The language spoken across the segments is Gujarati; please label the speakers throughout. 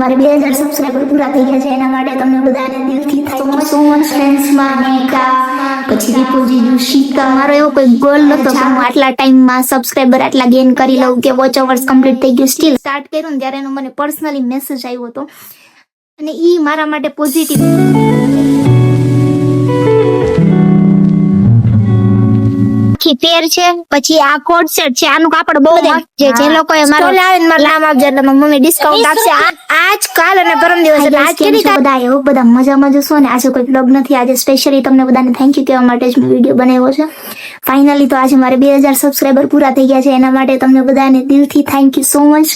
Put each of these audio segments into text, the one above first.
Speaker 1: મારે બે હજાર સબસ્ક્રાઈબર પૂરા થઈ ગયા છે એના માટે તમને બધાને દિલથી થાય સો મચ ફ્રેન્ડ્સ માનેકા પછી રિપુજી શીતા મારો એવો કોઈ ગોલ નતો કે હું આટલા ટાઈમમાં સબસ્ક્રાઈબર આટલા ગેન કરી લઉં કે વોચ અવર્સ કમ્પ્લીટ થઈ ગયું. સ્ટીલ સ્ટાર્ટ કર્યું ને ત્યારે એનો મને પર્સનલી મેસેજ આવ્યો હતો. અને ઈ મારા માટે પોઝિટિવ
Speaker 2: આખી પેર છે પછી આ કોટ સેટ છે આનું કાપડ બહુ મસ્ત છે. જે એ મારો
Speaker 1: Stall ને મારું
Speaker 2: નામ આપજો એટલે મમ્મી ડિસ્કાઉન્ટ આપશે. આજ કાલ અને પરમ દિવસ એટલે આજ
Speaker 1: કેની બધા એવું બધા મજામાં જશો ને આજે કોઈ બ્લોગ નથી. આજે સ્પેશિયલી તમને બધાને થેન્ક યુ કહેવા માટે જ મેં વીડિયો બનાવ્યો છે. ફાઇનલી તો આજે મારે બે હજાર સબસ્ક્રાઈબર પૂરા થઈ ગયા છે. એના માટે તમને બધાને દિલથી થેન્ક યુ સો મચ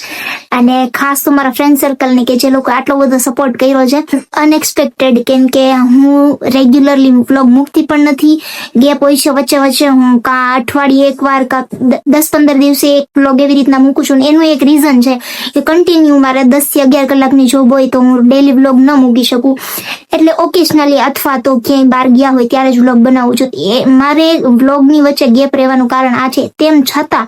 Speaker 1: અને ખાસ તો મારા ફ્રેન્ડ સર્કલને કે જે લોકો આટલો બધો સપોર્ટ કર્યો છે અનએક્સપેક્ટેડ કેમ કે હું રેગ્યુલરલી બ્લોગ મૂકતી પણ નથી. ગેપ હોય છે વચ્ચે વચ્ચે હું કા અઠવાડિયે એક વાર કા દસ પંદર દિવસે એક વ્લોગ એવી રીતના મૂકું છું એનું એક રીઝન છે કે કન્ટિન્યુ મારે દસથી અગિયાર કલાકની જોબ હોય તો હું ડેલી વ્લોગ ન મૂકી શકું. એટલે ઓકેશનલી અથવા તો ક્યાંય બહાર ગયા હોય ત્યારે જ વ્લોગ બનાવું છું. એ મારે વ્લોગની વચ્ચે ગેપ રહેવાનું કારણ આ છે. તેમ છતાં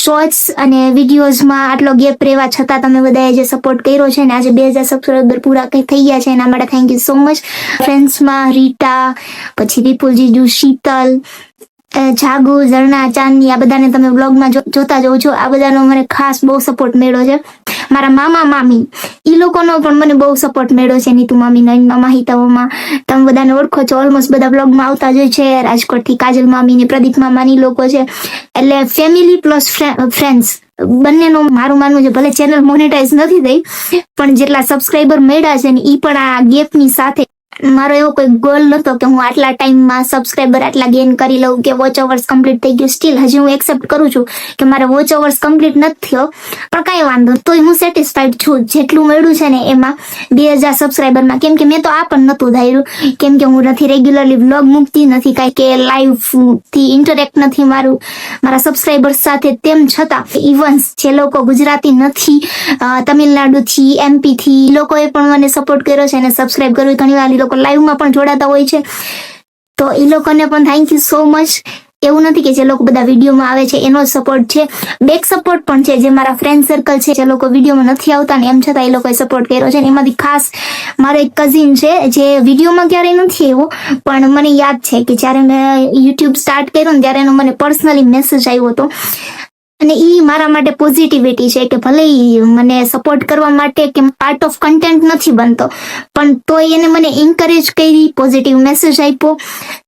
Speaker 1: શોર્ટ્સ અને વિડીયોઝમાં આટલો ગેપ રહેવા છતાં તમે બધાએ જે સપોર્ટ કર્યો છે ને આજે બે હજાર સબસ્ક્રાઈબર પૂરા કંઈ થઈ ગયા છે એના માટે થેન્ક યુ સો મચ ફ્રેન્ડ્સમાં રીટા, પછી વિપુલજી શીતલ જાગુ, ઝરણા, ચાંદની, આ બધાને તમે બ્લોગમાં જોતા જોઉં છો. આ બધાનો મને ખાસ બહુ સપોર્ટ મળ્યો છે. મારા મામા, મામી એ લોકોનો પણ મને બહુ સપોર્ટ મળ્યો છે, નીતુ મામી નયન માહિતાઓમાં. તમે બધાને ઓળખો છો. ઓલમોસ્ટ બધા બ્લોગમાં આવતા જ હોય છે. રાજકોટથી કાજલ મામી ને પ્રદીપ મામાની લોકો છે. એટલે ફેમિલી પ્લસ ફ્રેન્ડ્સ બંનેનું મારું માનવું છે, ભલે ચેનલ મોનેટાઈઝ નથી થઈ, પણ જેટલા સબસ્ક્રાઈબર મળ્યા છે ને એ પણ આ ગેપની સાથે મારો એવો કોઈ ગોલ નતો કે હું આટલા ટાઈમમાં સબસ્ક્રાઈબર આટલા ગેઇન કરી લઉં કે વોચ અવર્સ કમ્પ્લીટ થઈ ગયું. સ્ટીલ હજી હું એક્સેપ્ટ કરું છું કે મારે વોચ અવર્સ કમ્પ્લીટ નથી થયો, પણ કાંઈ વાંધો. તોય હું સેટિસ્ફાઈડ છું. જેટલું મળ્યું છે ને એમાં બે હજાર સબસ્ક્રાઈબરમાં કેમ કે મેં તો આ પણ નહોતું ધાર્યું. કેમ કે હું નથી રેગ્યુલરલી વ્લોગ મૂકતી, નથી કાંઈ કે લાઈવથી ઇન્ટરેક્ટ નથી મારું. મારા સબસ્ક્રાઈબર્સ સાથે તેમ છતાં ઇવન્સ જે લોકો ગુજરાતી નથી તમિલનાડુથી એમપીથી લોકોએ પણ મને સપોર્ટ કર્યો છે અને સબસ્ક્રાઈબ કર્યું. ઘણી વાર ઈ લોકો લાઈવમાં પણ જોડાતા હોય છે. તો એ લોકોને પણ થેન્ક યુ સો મચ એવું નથી કે જે લોકો બધા વિડીયોમાં આવે છે, એનો સપોર્ટ છે. બેક સપોર્ટ પણ છે, જે મારા ફ્રેન્ડ સર્કલ છે, જે લોકો વિડીયોમાં નથી આવતા ને એમ છતાં એ લોકોએ સપોર્ટ કર્યો છે. એમાંથી ખાસ મારો એક કઝિન છે, જે વિડીયોમાં ક્યારેય નથી એવો પણ મને યાદ છે કે જ્યારે મેં યુટ્યુબ સ્ટાર્ટ કર્યું ને ત્યારે એનો મને પર્સનલી મેસેજ આવ્યો હતો. અને એ મારા માટે પોઝિટિવિટી છે કે ભલે મને સપોર્ટ કરવા માટે કે પાર્ટ ઓફ કન્ટેન્ટ નથી બનતો, પણ તોય એને મને એન્કરેજ કરી પોઝિટિવ મેસેજ આપ્યો.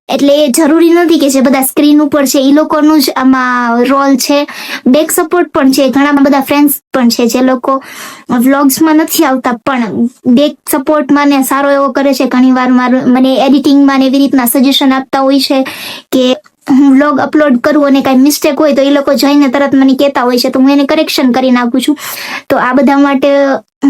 Speaker 1: એટલે એ જરૂરી નથી કે જે બધા સ્ક્રીન ઉપર છે એ લોકોનું જ આમાં રોલ છે. બેક સપોર્ટ પણ છે ઘણા બધા ફ્રેન્ડ્સ પણ છે જે લોકો વ્લોગ્સમાં નથી આવતા, પણ બેક સપોર્ટમાં ને સારો એવો કરે છે. ઘણી વાર મારું, મને એડિટિંગમાં ને એવી રીતના સજેશન આપતા હોય છે કે હું વ્લોગ અપલોડ કરું અને કાંઈ મિસ્ટેક હોય તો એ લોકો જઈને તરત મને કહેતા હોય છે, તો હું એને કરેક્શન કરી નાખું છું. તો આ બધા માટે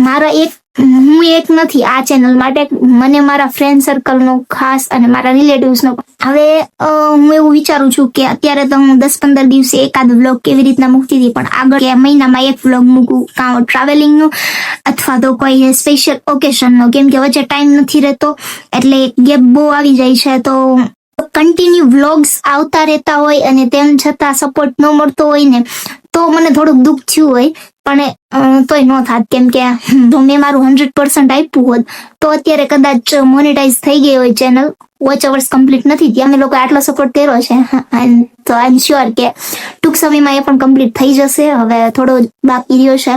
Speaker 1: મારા એક, હું એક નથી આ ચેનલ માટે, મને મારા ફ્રેન્ડ સર્કલનો ખાસ અને મારા રિલેટિવ્સનો હવે હું એવું વિચારું છું કે અત્યારે તો હું દસ પંદર દિવસે એકાદ વ્લોગ કેવી રીતના મૂકતી હતી, પણ આગળ મહિનામાં એક વ્લોગ મૂકું, કાં ટ્રાવેલિંગનું અથવા તો કોઈ સ્પેશિયલ ઓકેશનનો કેમ કે વચ્ચે ટાઈમ નથી રહેતો, એટલે ગેપ બહુ આવી જાય છે, તો કન્ટિન્યુ વ્લોગ્સ આવતા રહેતા હોય અને તેમ છતાં સપોર્ટ ન મળતો હોય ને, તો મને થોડુંક દુઃખ થયું હોય. પણ તોય ન થાત. કેમ કે મેં મારું હંડ્રેડ પર્સન્ટ આપ્યું હોત, તો અત્યારે કદાચ મોનેટાઈઝ થઈ ગઈ હોય ચેનલ વોચ અવર્સ કમ્પ્લીટ નથી ત્યાં અમે લોકો આટલો સપોર્ટ કર્યો છે. તો આઈ એમ શ્યોર કે ટૂંક સમયમાં એ પણ કમ્પ્લીટ થઈ જશે. હવે થોડો બાકી રહ્યો છે.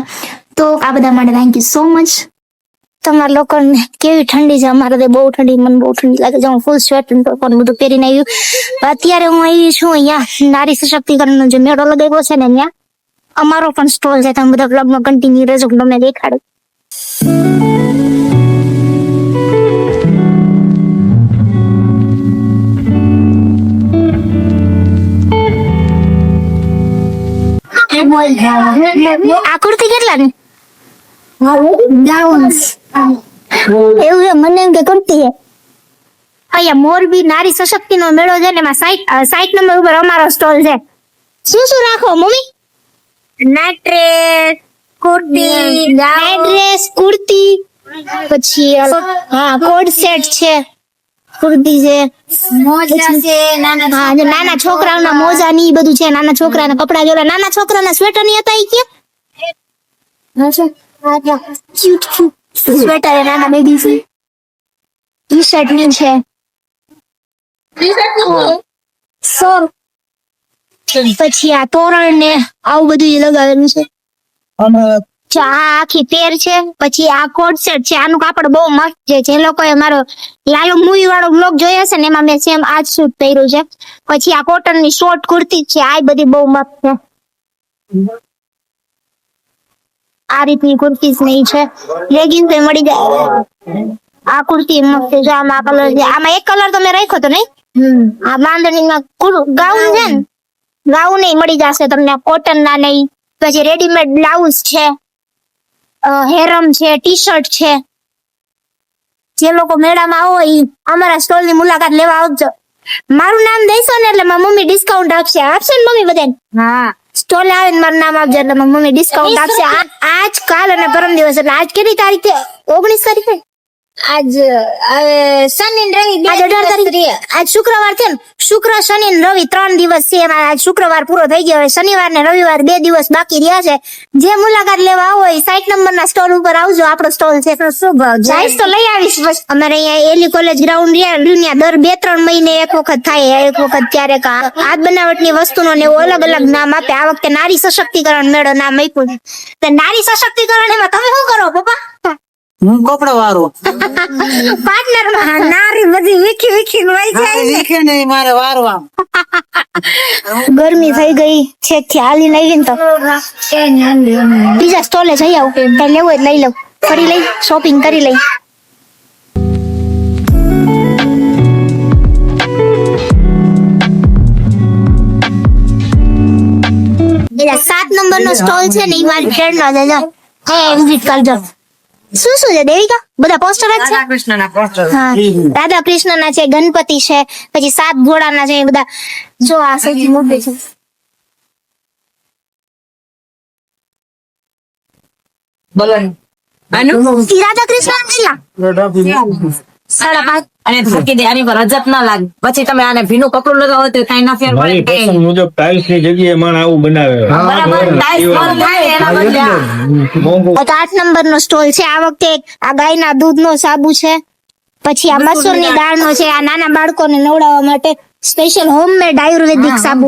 Speaker 1: તો આ બધા માટે થેન્ક યુ સો મચ
Speaker 2: તમારા લોકોને કેવી ઠંડી છે? અમારે તો બહુ ઠંડી મને બહુ ઠંડી લાગે છે. હું ફૂલ સ્વેટર પણ બધું પહેરીને આવ્યું અત્યારે હું આવી છું અહીંયા નારી સશક્તિકરણનો જે મેળો લગાવ્યો છે ને અહીંયા અમારો પણ સ્ટોલ છે. તમે બધા બ્લોગમાં કન્ટિન્યુ રહેજો હું તમને દેખાડું. કેટલા કુર્તી કેટલાની બ્લાઉઝ એવું છે મને એમ કે કરતી હે. અહીંયા મોરબી નારી સશક્તિ નો મેળો છે ને એમાં સાઈટ સાઈટ નંબર ઉપર અમારો સ્ટોલ છે. શું શું રાખો mummy? Night dress kurti night dress kurti પછી હા કોડ સેટ છે કુર્તી છે
Speaker 1: મોજા છે નાના
Speaker 2: હા નાના છોકરાઓના મોજા ની બધું છે નાના છોકરાના કપડા જોડા. નાના છોકરાના સ્વેટરની હતા ઈ કે ક્યુટ સ્વેટર એના નાના બીજી. છે. ટી શર્ટની છે? પછી આ તોરણ ને આવું બધું લગાવેલું છે. આ આખી પેર છે. પછી આ કોટ સેટ છે. આનું કાપડ બહુ મસ્ત છે. જે લોકોએ મારો લાલુ મૂવી વાળો બ્લોગ જોયો છે ને એમાં મેં સેમ આજ સૂટ પહેર્યું છે. પછી આ કોટનની શોર્ટ કુર્તી છે. આ બધી બહુ મસ્ત છે. આ રીતની કુર્તી નહીં છે. લેગિંગ મળી જાય. આ કુર્તી મસ્ત છે આમાં કલર છે. આમાં એક કલર તો મેં રાખ્યો તો નહીં? આ બાંધણીમાં ગાઉન છે ને? ગાઉન નહીં મળી જશે તમને. કોટન ના નહીં. પછી રેડીમેડ બ્લાઉઝ છે. હેરમ છે ટી શર્ટ છે. જે લોકો મેળામાં આવો ઈ અમારા સ્ટોલની મુલાકાત લેવા આવજો. મારું નામ દેશો ને એટલે મારી મમ્મી ડિસ્કાઉન્ટ આપશે. આપશે ને મમ્મી બધાને?
Speaker 3: હા.
Speaker 2: સ્ટોલે આવે ને મારું નામ આપજો એટલે મમ્મી ડિસ્કાઉન્ટ આપશે. આજ કાલ અને પરમ દિવસ એટલે આજ કેટલી તારીખે ઓગણીસ તારીખે
Speaker 3: આજ હવે શનિ ને રવિ
Speaker 2: આજ અઢાર તારીખ. આજ શુક્રવાર છે શુક્ર શનિ ને રવિ ત્રણ દિવસ છે. એમાં આજ શુક્રવાર પૂરો થઈ ગયો. હવે શનિવાર ને રવિવાર બે દિવસ બાકી રહ્યા છે. જે મુલાકાત લેવા આવો એ સાઈટ નંબર ના સ્ટોલ ઉપર આવજો. આપણો સ્ટોલ છે.
Speaker 3: શું ભાવ
Speaker 2: જાઈશ તો લઈ આવીશ. બસ અમારે અહીંયા એલી કોલેજ ગ્રાઉન્ડ રહ્યા. દર બે ત્રણ મહિને એક વખત થાય. એક વખત ક્યારેક હાથ બનાવટની વસ્તુનો ને એવું અલગ અલગ નામ આપે. આ વખતે નારી સશક્તિકરણ મેળો નામ આપ્યું નારી સશક્તિકરણ એમાં તમે શું કરો પપ્પા?
Speaker 4: હું કપડા વાળો?
Speaker 2: પાર્ટનરમાં
Speaker 3: નારી બધી વીખી વીખી વહી જાય ને.
Speaker 4: નહીં મારે વારવા
Speaker 2: ગરમી થઈ ગઈ છેકથી હાલી લઈ ને તો. બીજા સ્ટોલે જઈ આવું. કઈ લેવું હોય લઈ લઉં. ફરી લઈ શોપિંગ કરી લઈ. સાત નંબર નો સ્ટોલ છે ને એ મારી ફ્રેન્ડ નો છે જો હે વિઝિટ કરજો. શું શું છે? દેવિકા બધા પોસ્ટર જ છે?
Speaker 4: કૃષ્ણના પોસ્ટર
Speaker 2: રાધા કૃષ્ણ ના. છે ગણપતિ છે પછી સાત ઘોડા ના છે એ બધા જો આ સૌથી મોટું છે.
Speaker 4: બોલો
Speaker 2: રાધા કૃષ્ણ કેટલા સાડા પાંચ.
Speaker 4: અને થાકી દે આની પર રજત ના લાગે. પછી તમે આને ભીનું કપડું લગાવો તો કઈ ના ફેર પડે
Speaker 5: પસંદ મુજબ ટાઇલ્સની જગ્યાએ માણ આવું બનાવે.
Speaker 4: બરાબર ટાઇલ્સ બંધ થાય એના બદલે.
Speaker 2: આઠ નંબર નો સ્ટોલ છે. આ વખતે આ ગાયના દૂધ નો સાબુ છે. પછી આ મસૂરની દાળ નો છે. આ નાના બાળકોને નવડાવવા માટે સ્પેશિયલ હોમમેડ આયુર્વેદિક સાબુ.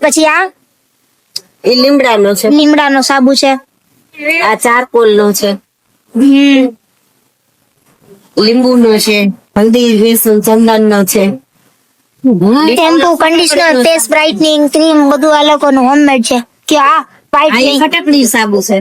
Speaker 2: પછી આ?
Speaker 3: એ લીમડાનો છે.
Speaker 2: લીમડાનો સાબુ છે.
Speaker 3: આ ચારકોલ નો છે.
Speaker 2: હમ.
Speaker 3: લીંબુ નો છે હલ્દી બેસન ચંદન નો છે
Speaker 2: shampoo conditioner face brightening cream બધું આ લોકોનું હોમમેડ છે. કે આ
Speaker 3: પાઇપ ખટકડી સાબુ છે.